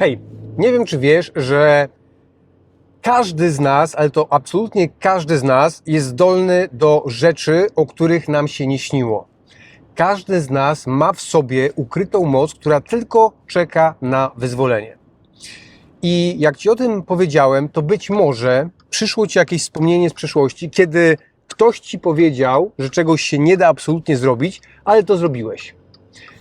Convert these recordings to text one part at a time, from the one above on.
Hej, nie wiem czy wiesz, że każdy z nas, ale to absolutnie każdy z nas jest zdolny do rzeczy, o których nam się nie śniło. Każdy z nas ma w sobie ukrytą moc, która tylko czeka na wyzwolenie. I jak Ci o tym powiedziałem, to być może przyszło Ci jakieś wspomnienie z przeszłości, kiedy ktoś Ci powiedział, że czegoś się nie da absolutnie zrobić, ale to zrobiłeś.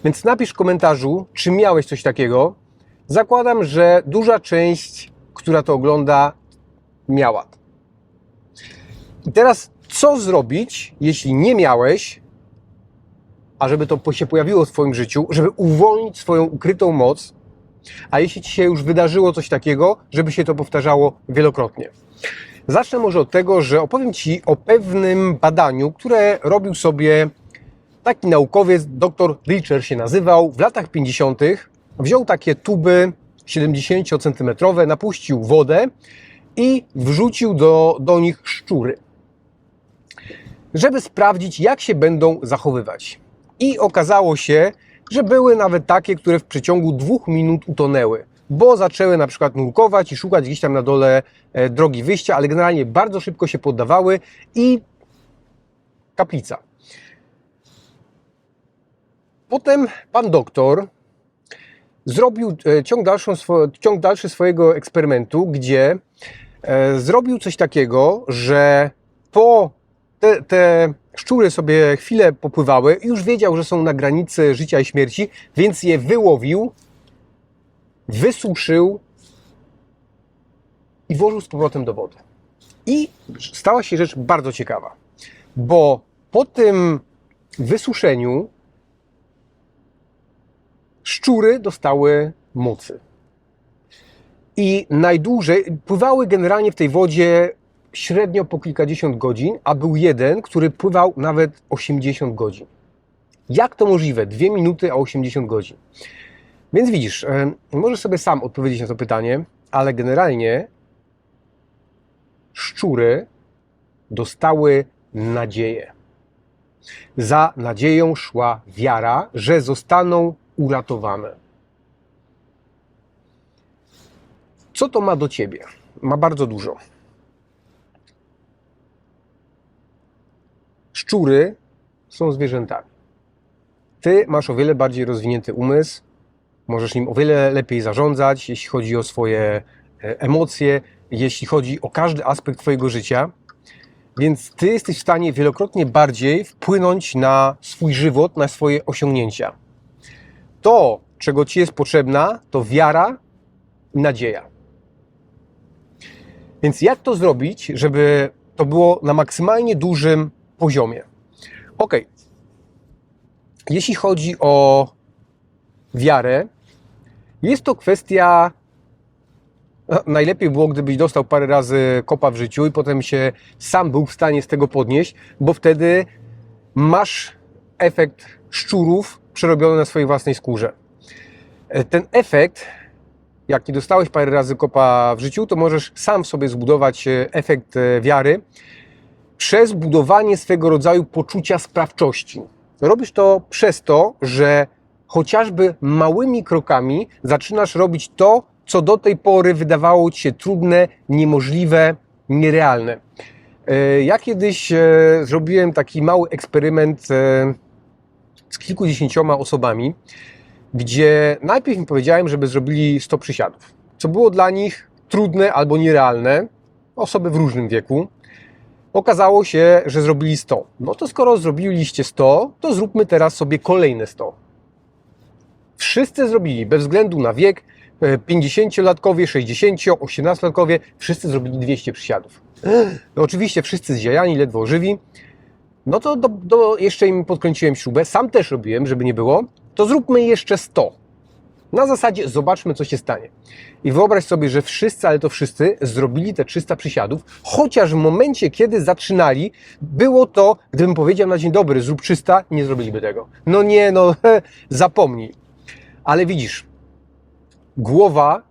Więc napisz w komentarzu, czy miałeś coś takiego. Zakładam, że duża część, która to ogląda, miała. I teraz, co zrobić, jeśli nie miałeś, a żeby to się pojawiło w Twoim życiu, żeby uwolnić swoją ukrytą moc, a jeśli Ci się już wydarzyło coś takiego, żeby się to powtarzało wielokrotnie. Zacznę może od tego, że opowiem Ci o pewnym badaniu, które robił sobie taki naukowiec, dr Richer się nazywał, w latach 50. wziął takie tuby 70-centymetrowe, napuścił wodę i wrzucił do, do nich szczury, żeby sprawdzić, jak się będą zachowywać. I okazało się, że były nawet takie, które w przeciągu dwóch minut utonęły, bo zaczęły na przykład nurkować i szukać gdzieś tam na dole e, drogi wyjścia, ale generalnie bardzo szybko się poddawały i kaplica. Potem pan doktor zrobił e, ciąg, dalszą, ciąg dalszy swojego eksperymentu, gdzie e, zrobił coś takiego, że po te, te szczury sobie chwilę popływały i już wiedział, że są na granicy życia i śmierci, więc je wyłowił, wysuszył i włożył z powrotem do wody. I stała się rzecz bardzo ciekawa, bo po tym wysuszeniu szczury dostały mocy. I najdłużej pływały generalnie w tej wodzie średnio po kilkadziesiąt godzin, a był jeden, który pływał nawet 80 godzin. Jak to możliwe? Dwie minuty, a 80 godzin. Więc widzisz, e, możesz sobie sam odpowiedzieć na to pytanie, ale generalnie szczury dostały nadzieję. Za nadzieją szła wiara, że zostaną uratowane. Co to ma do ciebie? Ma bardzo dużo. Szczury są zwierzętami. Ty masz o wiele bardziej rozwinięty umysł, możesz nim o wiele lepiej zarządzać, jeśli chodzi o swoje e, emocje, jeśli chodzi o każdy aspekt Twojego życia. Więc Ty jesteś w stanie wielokrotnie bardziej wpłynąć na swój żywot, na swoje osiągnięcia. To, czego Ci jest potrzebna, to wiara i nadzieja. Więc jak to zrobić, żeby to było na maksymalnie dużym poziomie? Ok. Jeśli chodzi o wiarę, jest to kwestia. no, Najlepiej było, gdybyś dostał parę razy kopa w życiu i potem się sam był w stanie z tego podnieść, bo wtedy masz efekt szczurów przerobiony na swojej własnej skórze. E, Ten efekt, jak nie dostałeś parę razy kopa w życiu, to możesz sam sobie zbudować e, efekt e, wiary przez budowanie swego rodzaju poczucia sprawczości. Robisz to przez to, że chociażby małymi krokami zaczynasz robić to, co do tej pory wydawało ci się trudne, niemożliwe, nierealne. Ja kiedyś zrobiłem taki mały eksperyment z kilkudziesięcioma osobami, gdzie najpierw im powiedziałem, żeby zrobili 100 przysiadów, co było dla nich trudne albo nierealne, osoby w różnym wieku. Okazało się, że zrobili 100. No to skoro zrobiliście 100, to zróbmy teraz sobie kolejne 100. Wszyscy zrobili, bez względu na wiek, e, 50-latkowie, 60, 18-latkowie, wszyscy zrobili 200 przysiadów. No oczywiście wszyscy zziajani, ledwo żywi. No to do, do, jeszcze im podkręciłem śrubę, sam też robiłem, żeby nie było. To zróbmy jeszcze 100. Na zasadzie zobaczmy, co się stanie. I wyobraź sobie, że wszyscy, ale to wszyscy, zrobili te 300 przysiadów, chociaż w momencie, kiedy zaczynali, było to, gdybym powiedział na dzień dobry, zrób 300, nie zrobiliby tego. No nie, no zapomnij. Ale widzisz, głowa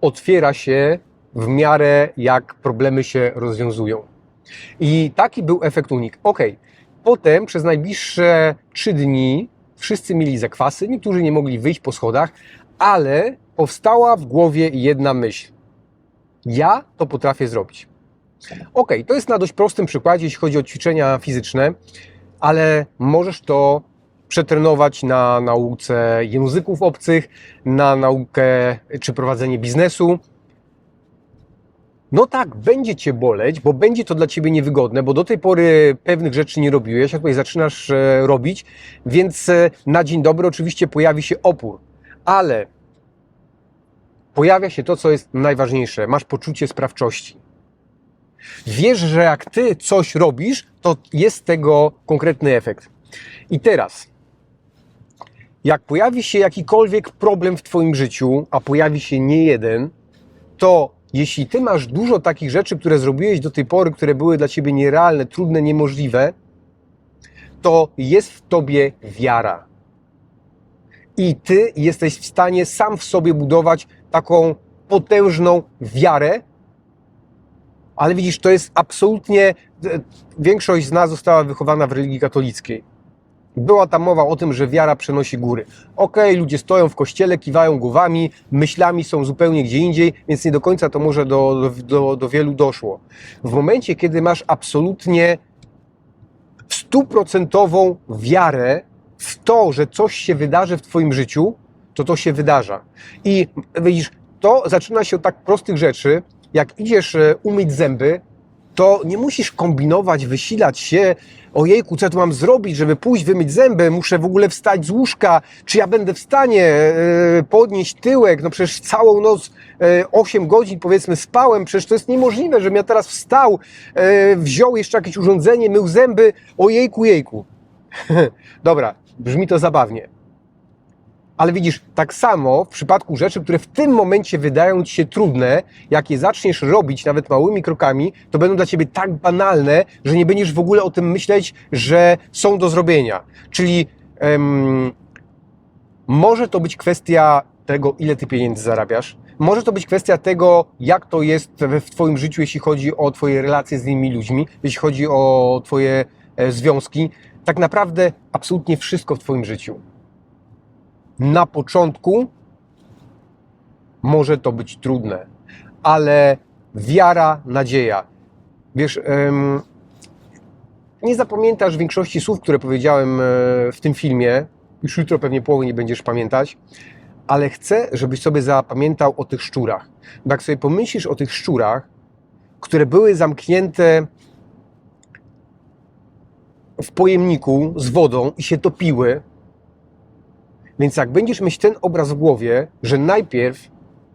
otwiera się w miarę jak problemy się rozwiązują. I taki był efekt unik. Ok, potem przez najbliższe trzy dni wszyscy mieli zakwasy, niektórzy nie mogli wyjść po schodach, ale powstała w głowie jedna myśl. Ja to potrafię zrobić. Ok, to jest na dość prostym przykładzie, jeśli chodzi o ćwiczenia fizyczne, ale możesz to przetrenować na nauce języków obcych, na naukę czy prowadzenie biznesu. No tak, będzie cię boleć, bo będzie to dla ciebie niewygodne, bo do tej pory pewnych rzeczy nie robiłeś, a tutaj zaczynasz e, robić, więc e, na dzień dobry oczywiście pojawi się opór, ale pojawia się to, co jest najważniejsze. Masz poczucie sprawczości. Wiesz, że jak ty coś robisz, to jest tego konkretny efekt. I teraz, jak pojawi się jakikolwiek problem w twoim życiu, a pojawi się nie jeden, to jeśli ty masz dużo takich rzeczy, które zrobiłeś do tej pory, które były dla ciebie nierealne, trudne, niemożliwe, to jest w tobie wiara. I ty jesteś w stanie sam w sobie budować taką potężną wiarę, ale widzisz, to jest absolutnie. Większość z nas została wychowana w religii katolickiej. Była tam mowa o tym, że wiara przenosi góry. Okej, ludzie stoją w kościele, kiwają głowami, myślami są zupełnie gdzie indziej, więc nie do końca to może do, do, do wielu doszło. W momencie, kiedy masz absolutnie stuprocentową wiarę w to, że coś się wydarzy w Twoim życiu, to to się wydarza. I widzisz, to zaczyna się od tak prostych rzeczy, jak idziesz e, umyć zęby, to nie musisz kombinować, wysilać się, ojejku, co ja tu mam zrobić, żeby pójść wymyć zęby, muszę w ogóle wstać z łóżka, czy ja będę w stanie e, podnieść tyłek, no przecież całą noc, e, 8 godzin powiedzmy spałem, przecież to jest niemożliwe, żebym ja teraz wstał, e, wziął jeszcze jakieś urządzenie, mył zęby, ojejku, jejku. Dobra, brzmi to zabawnie. Ale widzisz, tak samo w przypadku rzeczy, które w tym momencie wydają ci się trudne, jak je zaczniesz robić nawet małymi krokami, to będą dla ciebie tak banalne, że nie będziesz w ogóle o tym myśleć, że są do zrobienia. Czyli em, może to być kwestia tego, ile ty pieniędzy zarabiasz. Może to być kwestia tego, jak to jest w Twoim życiu, jeśli chodzi o Twoje relacje z innymi ludźmi, jeśli chodzi o Twoje e, związki. Tak naprawdę absolutnie wszystko w Twoim życiu na początku może to być trudne, ale wiara, nadzieja. Wiesz, nie zapamiętasz większości słów, które powiedziałem e, w tym filmie. Już jutro pewnie połowy nie będziesz pamiętać, ale chcę, żebyś sobie zapamiętał o tych szczurach. Bo jak sobie pomyślisz o tych szczurach, które były zamknięte w pojemniku z wodą i się topiły, więc jak będziesz mieć ten obraz w głowie, że najpierw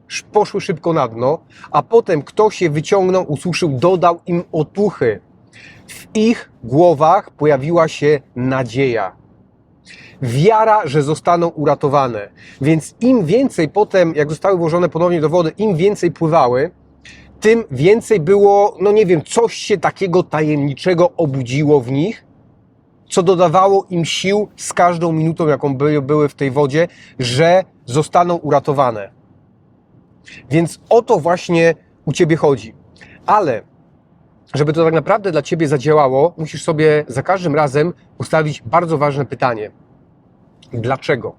sz- poszły szybko na dno, a potem ktoś je wyciągnął, ususzył, dodał im otuchy. W ich głowach pojawiła się nadzieja. Wiara, że zostaną uratowane. Więc im więcej potem, jak zostały włożone ponownie do wody, im więcej pływały, tym więcej było, no nie wiem, coś się takiego tajemniczego obudziło w nich, co dodawało im sił z każdą minutą, jaką były, w tej wodzie, że zostaną uratowane. Więc o to właśnie u Ciebie chodzi. Ale żeby to tak naprawdę dla Ciebie zadziałało, musisz sobie za każdym razem ustawić bardzo ważne pytanie. Dlaczego?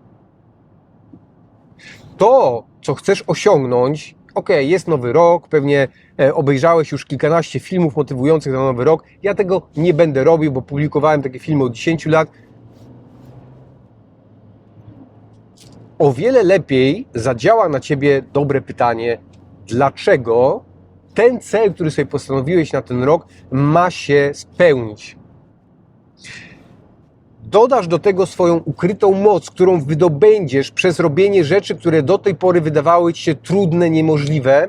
To, co chcesz osiągnąć, ok, jest nowy rok, pewnie e, obejrzałeś już kilkanaście filmów motywujących na nowy rok. Ja tego nie będę robił, bo publikowałem takie filmy od 10 lat. O wiele lepiej zadziała na ciebie dobre pytanie, dlaczego ten cel, który sobie postanowiłeś na ten rok, ma się spełnić. Dodasz do tego swoją ukrytą moc, którą wydobędziesz przez robienie rzeczy, które do tej pory wydawały ci się trudne, niemożliwe,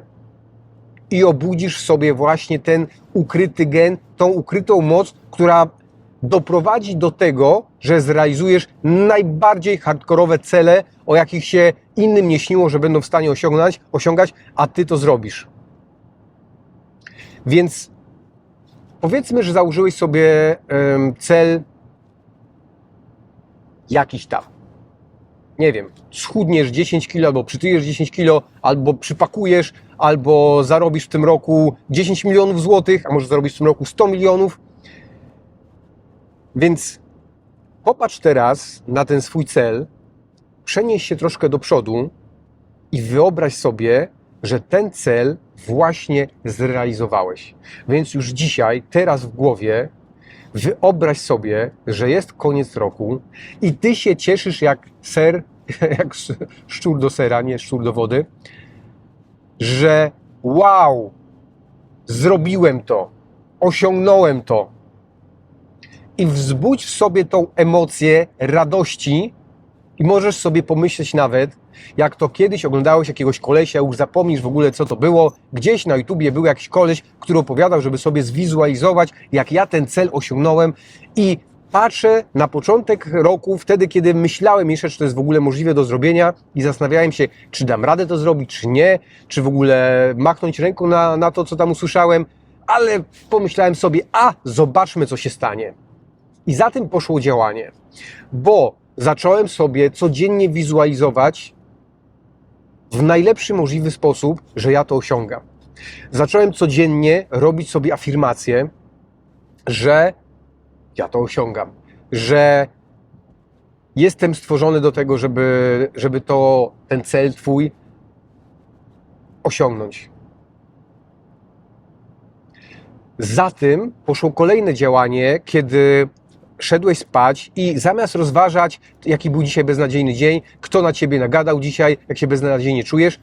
i obudzisz sobie właśnie ten ukryty gen, tą ukrytą moc, która doprowadzi do tego, że zrealizujesz najbardziej hardkorowe cele, o jakich się innym nie śniło, że będą w stanie osiągnąć, osiągać, a ty to zrobisz. Więc powiedzmy, że założyłeś sobie cel jakiś tam. Nie wiem, schudniesz 10 kilo, albo przytyjesz 10 kilo, albo przypakujesz, albo zarobisz w tym roku 10 milionów złotych, a może zarobisz w tym roku 100 milionów. Więc popatrz teraz na ten swój cel, przenieś się troszkę do przodu i wyobraź sobie, że ten cel właśnie zrealizowałeś. Więc już dzisiaj, teraz w głowie, wyobraź sobie, że jest koniec roku i ty się cieszysz jak ser, jak sz- szczur do sera, nie szczur do wody, że wow, zrobiłem to, osiągnąłem to. I wzbudź w sobie tą emocję radości, i możesz sobie pomyśleć nawet, jak to kiedyś oglądałeś jakiegoś kolesia, już zapomnisz w ogóle co to było. Gdzieś na YouTubie był jakiś koleś, który opowiadał, żeby sobie zwizualizować, jak ja ten cel osiągnąłem i patrzę na początek roku, wtedy kiedy myślałem jeszcze, czy to jest w ogóle możliwe do zrobienia i zastanawiałem się, czy dam radę to zrobić, czy nie, czy w ogóle machnąć ręką na, na to, co tam usłyszałem, ale pomyślałem sobie, a zobaczmy, co się stanie. I za tym poszło działanie, bo zacząłem sobie codziennie wizualizować w najlepszy możliwy sposób, że ja to osiągam. Zacząłem codziennie robić sobie afirmacje, że ja to osiągam, że jestem stworzony do tego, żeby, żeby to, ten cel Twój osiągnąć. Za tym poszło kolejne działanie, kiedy szedłeś spać i zamiast rozważać, jaki był dzisiaj beznadziejny dzień, kto na ciebie nagadał dzisiaj, jak się beznadziejnie czujesz,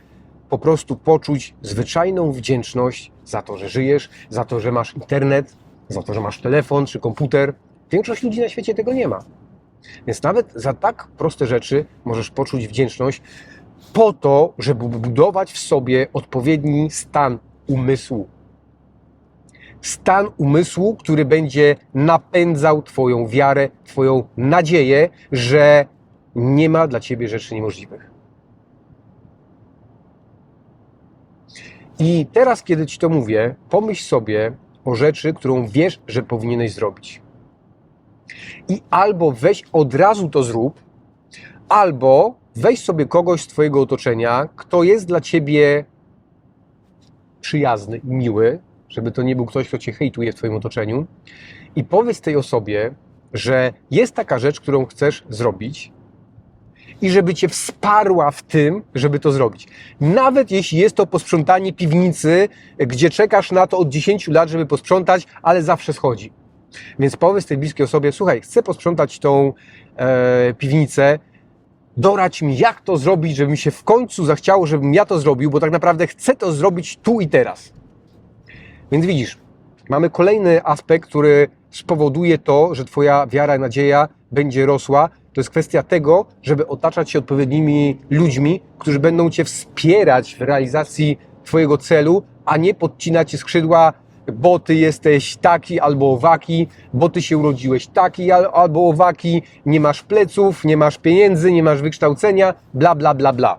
po prostu poczuć zwyczajną wdzięczność za to, że żyjesz, za to, że masz internet, za to, że masz telefon czy komputer. Większość ludzi na świecie tego nie ma. Więc nawet za tak proste rzeczy możesz poczuć wdzięczność po to, żeby budować w sobie odpowiedni stan umysłu stan umysłu, który będzie napędzał Twoją wiarę, Twoją nadzieję, że nie ma dla Ciebie rzeczy niemożliwych. I teraz, kiedy Ci to mówię, pomyśl sobie o rzeczy, którą wiesz, że powinieneś zrobić. I albo weź od razu to zrób, albo weź sobie kogoś z Twojego otoczenia, kto jest dla Ciebie przyjazny miły, żeby to nie był ktoś, kto cię hejtuje w twoim otoczeniu i powiedz tej osobie, że jest taka rzecz, którą chcesz zrobić i żeby cię wsparła w tym, żeby to zrobić. Nawet jeśli jest to posprzątanie piwnicy, gdzie czekasz na to od 10 lat, żeby posprzątać, ale zawsze schodzi. Więc powiedz tej bliskiej osobie, słuchaj, chcę posprzątać tą e, piwnicę, dorać mi, jak to zrobić, żeby mi się w końcu zachciało, żebym ja to zrobił, bo tak naprawdę chcę to zrobić tu i teraz. Więc widzisz, mamy kolejny aspekt, który spowoduje to, że Twoja wiara i nadzieja będzie rosła. To jest kwestia tego, żeby otaczać się odpowiednimi ludźmi, którzy będą Cię wspierać w realizacji Twojego celu, a nie podcinać Ci skrzydła, bo Ty jesteś taki albo owaki, bo Ty się urodziłeś taki al- albo owaki, nie masz pleców, nie masz pieniędzy, nie masz wykształcenia, bla, bla, bla, bla.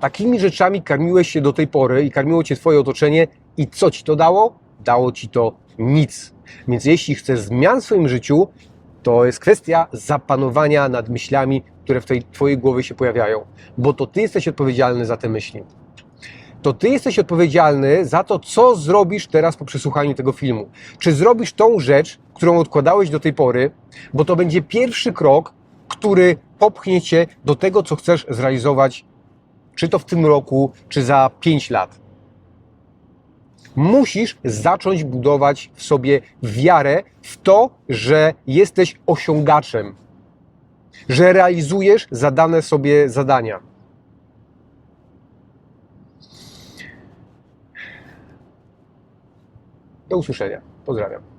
Takimi rzeczami karmiłeś się do tej pory i karmiło cię twoje otoczenie i co ci to dało? Dało ci to nic. Więc jeśli chcesz zmian w swoim życiu, to jest kwestia zapanowania nad myślami, które w tej twojej głowie się pojawiają, bo to ty jesteś odpowiedzialny za te myśli. To ty jesteś odpowiedzialny za to, co zrobisz teraz po przesłuchaniu tego filmu. Czy zrobisz tą rzecz, którą odkładałeś do tej pory, bo to będzie pierwszy krok, który popchnie cię do tego, co chcesz zrealizować czy to w tym roku, czy za 5 lat. Musisz zacząć budować w sobie wiarę w to, że jesteś osiągaczem, że realizujesz zadane sobie zadania. Do usłyszenia. Pozdrawiam.